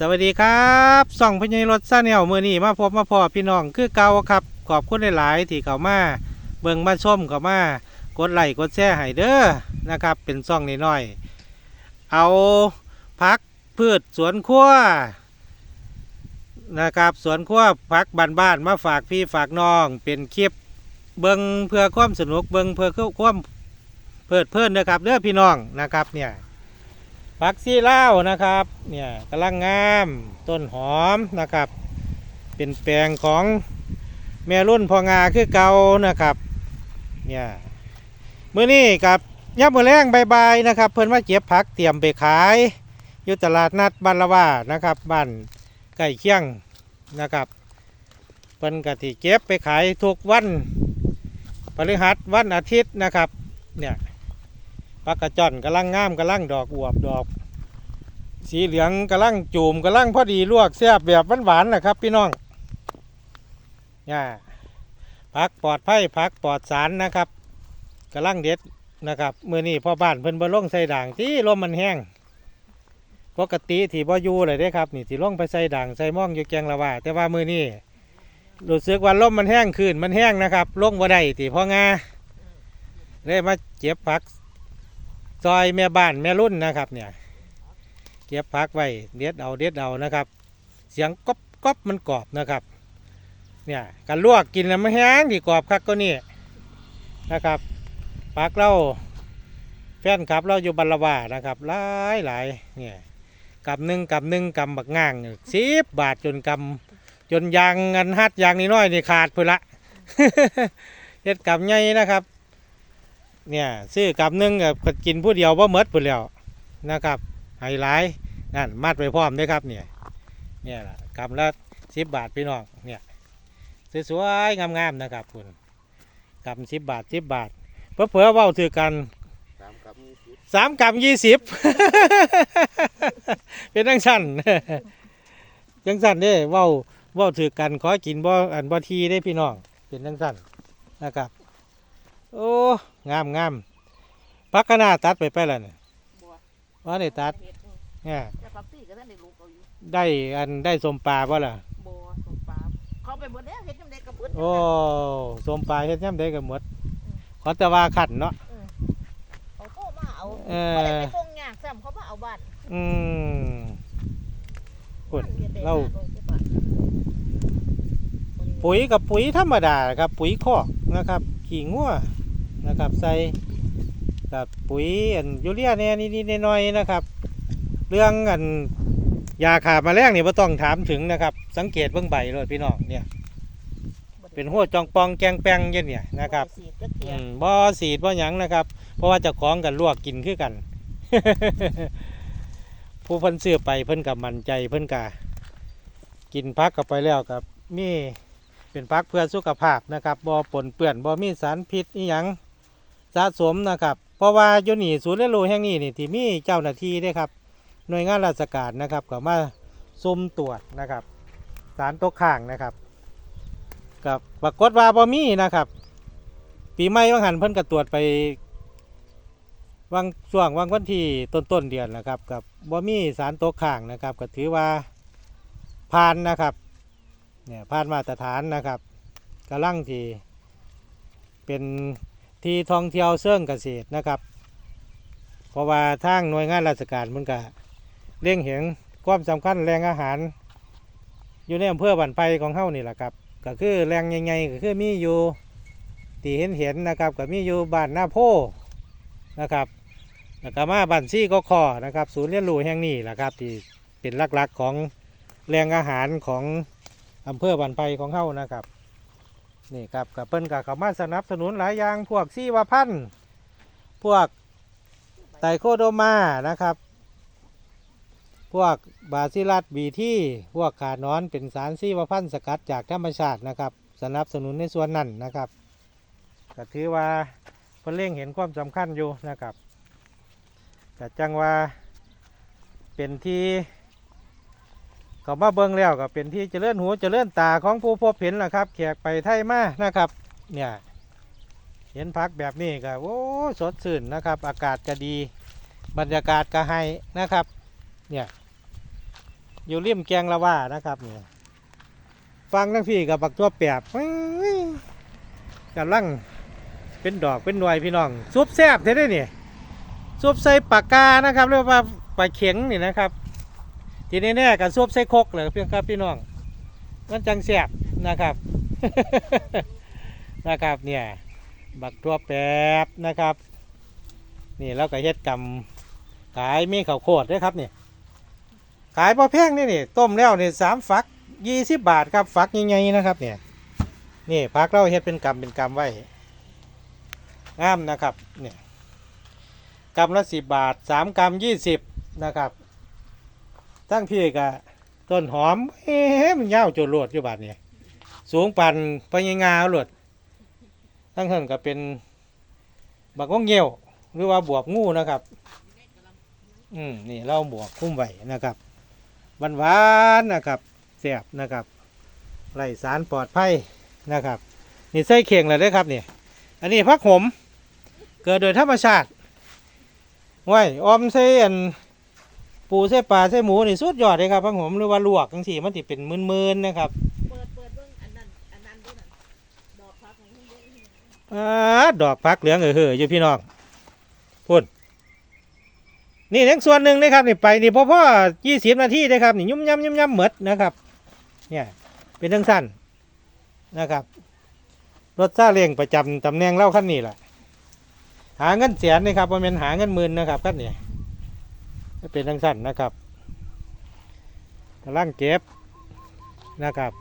สวัสดีครับส่องพญายรถซาแนวมือนี้มาพบมาพอพี่น้องคือเก่าครับ ขอบคุณหลายๆที่เขามาเบิ่งมาชมเขามากดไลค์กดแชร์ให้เด้อนะครับ เป็นซ่องน้อยๆเอาพักพืชสวนครัวนะครับ สวนครัวพักบ้านๆมาฝากพี่ฝากน้อง เป็นคลิปเบิ่งเพื่อความสนุกเบิ่งเพื่อความเพลิดเพลินนะครับเด้อพี่น้องนะครับเนี่ย ผักซีเล่านะครับ เนี่ยกำลังงามต้นหอมนะครับ เป็นแปลงของแม่รุ่นพองาคือเก่านะครับ เนี่ยมื้อนี้กับยับมือแรงบายๆนะครับ เพิ่นมาเก็บผักเตรียมไปขายอยู่ตลาดนัดบ้านละว่านะครับบ้านใกล้เคียงนะครับเพิ่นกติเก็บไปขายทุกวันพฤหัสวันอาทิตย์นะครับ เนี่ย ปากระจอนกำลังงามกำลังดอกอวบดอก สีเหลืองกำลังจูมกำลังพอดีลวกแซ่บแบบหวานๆนะครับ พี่น้องเนี่ยพักปลอดภัยพักปลอดสารนะครับกำลังเด็ดนะครับมือนี้พ่อบ้านเพิ่นบ่ลงใส่ด่างที่ลมมันแห้งปกติที่บ่อยู่เลยเด้ครับนี่ที่ลงไปใส่ด่างใส่หม่องอยู่แกงละว่า แต่ว่ามือนี้รู้สึกว่าลมมันแห้งขึ้นมันแห้งนะครับลงบ่ได้ที่พ่องาเลยมาเจ็บผัก ซอยแม่บ้านแม่รุ่นนะครับเนี่ยเก็บพักไว้เด็ดเอาเด็ดเอานะครับ เสียงก๊อบก๊อบมันกรอบนะครับ เนี่ยการลวกกินแล้วมันแห้งที่กรอบคักก็นี่นะครับพักเราแฟนครับเราอยู่บัลลวานะครับหลายหลายเนี่ยกำหนึ่งกำหนึ่งกำบักง่างสิบบาทจนกำจนยางเงินฮัดยางนี่น้อยนี่ขาดเพื่อละเฮ็ดกำใหญ่นะครับ เนี่ยซื้อกำหนึงกับกินผู้เดียวว่าเมดพุ่นแล้วนะครับไฮไลท์นั่นมัดไปพร้อมเด้วยครับเนี่ยเนี่ยล่ะกำละสิบบาทพี่น้องเนี่ยสวยๆงามๆนะครับคุณกำสิบบาทสิบบาทเพื่อเผื่อๆเว้าถือกันสามกับยี่สิบสามกำยี่สิบเป็นจังสั้นจังสั้นเด้เว้าเว้าถือกันขอกินบ่อันบ่ทีได้พี่น้องเป็นจังสั้นนะครับ โอ้ งามงามพักขนาตัดไปไปแล้วเนี่ยบัวว่าได้ตัดเฮ็ดเนี่ยแต่ปักซี่ก็ท่านได้ลูกเอาอยู่ได้อันได้สมปลาบ่ล่ะ บัวสมปลาเขาไปหมดแล้วเฮ็ดจังได๋ก็เบิดโอ้สมปลาเฮ็ดย่ำได้ก็หมดขอแต่ว่าขันเนาะ เขาโทรมาเอาเอบ่ได้อไปส่งยากซ้ำเขามาเอาบ้านอืมปุ่นมันฮ็ดได้เราห้ร้อยกว่าบาทปุ๋ยกับปุ๋ยธรรมดาครับ ปุ๋ยคอกนะครับ ขี้งัว นะครับ ใส่กับปุ๋ยอันยูเรียเนี่ยนิดๆหน่อยๆนะครับ เรื่องอันยาขาแมลงนี่ไม่ต้องถามถึงนะครับ สังเกตเบื้องใบเลยพี่น้องเนี่ย เป็นหัวจองปองแกงแปงอยันเนี่ยนะครับสีดจักเทียอืมบ่สีดบ่หยังนะครับ เพราะว่าเจะคล้าของกันลวกกินคือกัน ผู้เพิ่นซื้อไปเพิ่นกับมั่นใจเพิ่นกะกินพักกับไปแล้วกับมีเป็นพักเพื่อสุขภาพนะครับบ่ปนเปื้อนบ่มีสารพิษอีหยัง สะสมนะครับเพราะว่าอยู่นี่ศูนย์เรียนรู้แห่งนี้นี่ที่มีเจ้าหน้าที่เด้ครับหน่วยงานราชการนะครับก็มาซุ่มตรวจนะครับ สารตกค้างนะครับกับปรากฏว่าบ่มีนะครับ ปีใหม่วังหันเพิ่นก็ตรวจไปวังช่วงวังวันที่ต้นต้นเดือนนะครับกับบ่มีสารตกค้างนะครับ ก็ถือว่าผ่านนะครับเนี่ยผ่านมาตรฐานนะครับกำลังที่เป็น ที่ท่องเที่ยวเชิงเกษตรนะครับ เพราะว่าทางหน่วยงานราชการมันก็เร่งเห็นความสำคัญแรงอาหาร อยู่ในอำเภอบันไพของเฮานี่แหละครับ ก็คือแรงใหญ่ๆก็คือมีอยู่ที่เห็นเห็นนะครับก็มีอยู่บ้านหน้าโพนะครับแล้วก็มาบ้านซี่ก็คอนะครับ ศูนย์เรียนรู้แห่งนี้แหละครับ ที่เป็นหลักๆของแรงอาหารของอำเภอบันไพของเฮานะครับ นี่ครับกับเปิ้นกับเขามาสนับสนุนหลายอย่างพวกซีวาพันธุ์พวกไตโคโดมานะครับ พวกบาซิลัสบีที่พวกขานอนเป็นสารซีวาพันธุ์สกัดจากธรรมชาตินะครับ สนับสนุนในส่วนนั้นนะครับก็ถือว่าเพิ่นเล่งเห็นความสำคัญอยู่นะครับก็จังว่าเป็นที่ เขามาเบิ่งแล้วก็เป็นที่เจริญหูเจริญตาของผู้พบเห็นแหะครับแขกไปไทยมานะครับ เนี่ย เห็นพักแบบนี้ก็โอ้สดชื่นนะครับ อากาศก็ดี บรรยากาศก็ให้นะครับ เนี่ยอยู่ริมแกงละว่านะครับนี่ฟังทั้งพี่กับบักตัวแปบกำลังเป็นดอกเป็นหน่วยพี่น้องซุปแซบเท่ได้เนี่ยซุปใส่ปากกานะครับเรียกว่าปลาเข็งนี่นะครับ ทีนี้แน่กับซุปใส่คกเลยเพียงครับพี่น้องมันจังแซบนะครับนะครับเนี่ยบักตัวแปบนะครับ นี่เราก็เฮ็ดกำขายมีข้าวโพดด้วยครับเนี่ยขายพอแพงนี่นี่ต้มแล้วนี่สามฝักยี่สิบบาทครับฝักใหญ่ๆนะครับเนี่ยนี่พักเราเฮ็ดเป็นกำเป็นกำไว้งามนะครับเนี่ยกำละสิบบาทสามกำยี่สิบนะครับ ตั้งพี่กับต้นหอมเอ๊ะมันยาวจนโลดอยู่บาทเนี่ยสูงปันพญงาโลดตั้งเหินก็เป็นบักวงเงี้ยวหรือว่าบวบงูนะครับ อืมนี่เราบวกคุ้มไว้นะครับหวานหวานนะครับแซ่บนะครับไรสารปลอดภัยนะครับ นี่ใส่เข่งเลยด้อครับนี่อันนี้พักหมเกิดโดยธรรมชาติไว้ออมใส่อัน ปูใส่ปลาใส่หมูนี่สุดยอดเลยครับพักหมหรือว่าลวกจังซี่มันติเป็นมืนๆนะครับเปิดเปิดเบิ่งอันนั้นอันนั้นด้วยนั่นดอกพักของเบื้ออาดอกพักเหลืองเออเห่ออยู่พี่น้องพุ่นนี่ทั้งส่วนหนึ่งนะครับนี่ไปนี่พ่อพ่อยี่สิบนาทีนะครับนี่ยุ่มย่ำยุ่มย่ำเหมดนะครับ เนี่ยเป็นทั้งสั้นนะครับรถซาเล้งประจำตำแหน่งเล่าขั้นนี้แหละหาเงินแสนนะครับมันเป็นหาเงินหมื่นนะครับขั้นนี้ เป็นทั้งสั้นนะครับกำลังเก็บนะครับ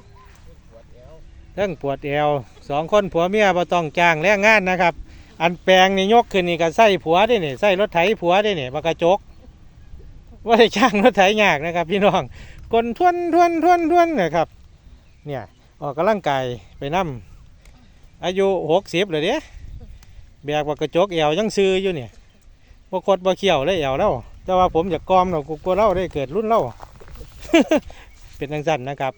เรื่องปวดเอวสองคนผัวเมียบ่ต้องจ้างแรงงานนะครับ อันแปลงนี่ยกขึ้นนี่ก็ใส่ผัวได้นี่ใส่รถไถผัวได้นี่บากระจกว่าได้จ้างรถไถยากนะครับ พี่น้องกลทวนทวนทวนทวนนะครับ เนี่ยออกกำลังกายไปนํอายุหกสิบเลยเด้แบกบกระจกเอวยังซื้ออยู่เนี่ยบ่คดบ่เขียวเลยเอวแล้ว แต่ว่าผมอยากกอมเรากลัวเล่าได้เกิดรุ่นเล่า เป็นทังสั้นนะครับ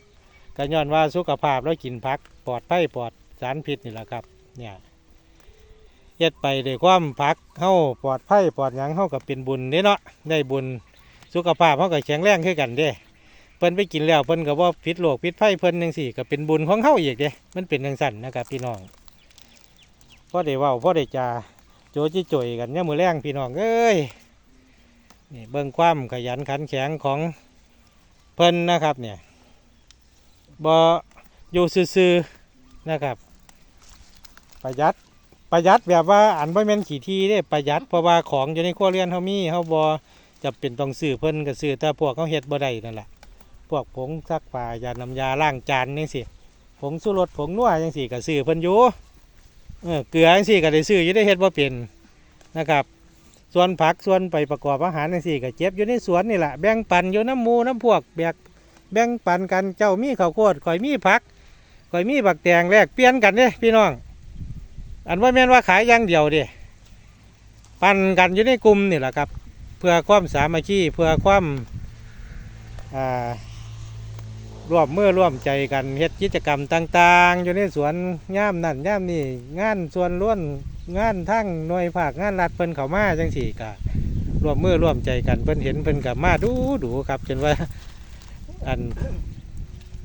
ก็ย้อนว่าสุขภาพเรากินพักปลอดภัยปลอดสารพิษนี่แหละครับ เนี่ยเฮ็ดไปด้วยความพักเข้าปลอดภัยปลอดหยังเข้ากับเป็นบุญเด้เนาะได้บุญสุขภาพเขาก็แข็งแรงขึ้นกันเด้เพิ่นไปกินแล้วเพิ่นก็ว่าพิษโรคพิษไผ่เพิ่นจังสี่ก็เป็นบุญของเขาอีกเด้มันเป็นจังสั่นนะครับพี่น้องพ่อได้เว้าพ่อได้จาโจจิจ่อยกันเนี่ยามมือแรงพี่น้องเอ้ย นี่เบิ่งความขยันขันแข็งของเพิ่นนะครับเนี่ยบออยู่ซื่อๆนะครับ ประหยัดประหยัดแบบว่าอันบ่แม่นขี่ทีเด้ประหยัดเพราะว่าของอยู่ในครัวเรือนเฮามีเฮาบ่จะเป็นต้องซื้อเพิ่นก็ซื้อแต่พวกเขาเฮ็ดบ่ได้นั่นแหละพวกผงซักผ้ายาน้ำยาล้างจานจังซี่ผงสุรสผงนัวจังซี่ก็ซื้อเพิ่นอยู่เออเกลือจังซี่ก็ได้ซื้ออยู่ได้เฮ็ดบ่เป็นนะครับ ส่วนผักส่วนไปประกอบอาหารจังซี่ก็เจ็บอยู่ในสวนนี่แหละแบ่งปันอยู่น้ำมูน้ำพวกแบกแบ่งปันกันเจ้ามีข้าวโพดข่อยมีผักข่อยมีบักแตงแลกเปลี่ยนกันเด้พี่น้อง อันว่าแม่นว่าขายอย่างเดียวเด้ปันกันอยู่ในกลุ่มนี่แหละครับ เพื่อความสามัคคีเพื่อความร่วมมือร่วมใจกันเฮ็ดกิจกรรมต่าง ๆ อยู่ในสวนย่ามนั่นย่ามนี่งานส่วนล้วน งานทั้งหน่วยภาคงานรัฐเพิ่นเขามาจังสี่กะร่วมมือร่วมใจกันเพิ่นเห็นเพิ่นกับมาดูดูครับจนว่า อัน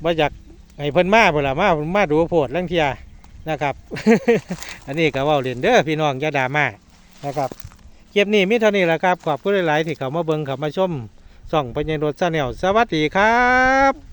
ว่าอยากให้เพิ่นมาเพิ่นละมาเพิ่นมาดูโพดลังเทียนะครับ อันนี้ก็เว้าเล่นเด้อพี่น้องอย่าด่ามานะครับเก็บนี้มีเท่านี้แหละครับ ขอบคุณหลาย ๆ ที่เขามาเบิ่งเขามาชมส่องปัญญารถซาแนลสวัสดีครับ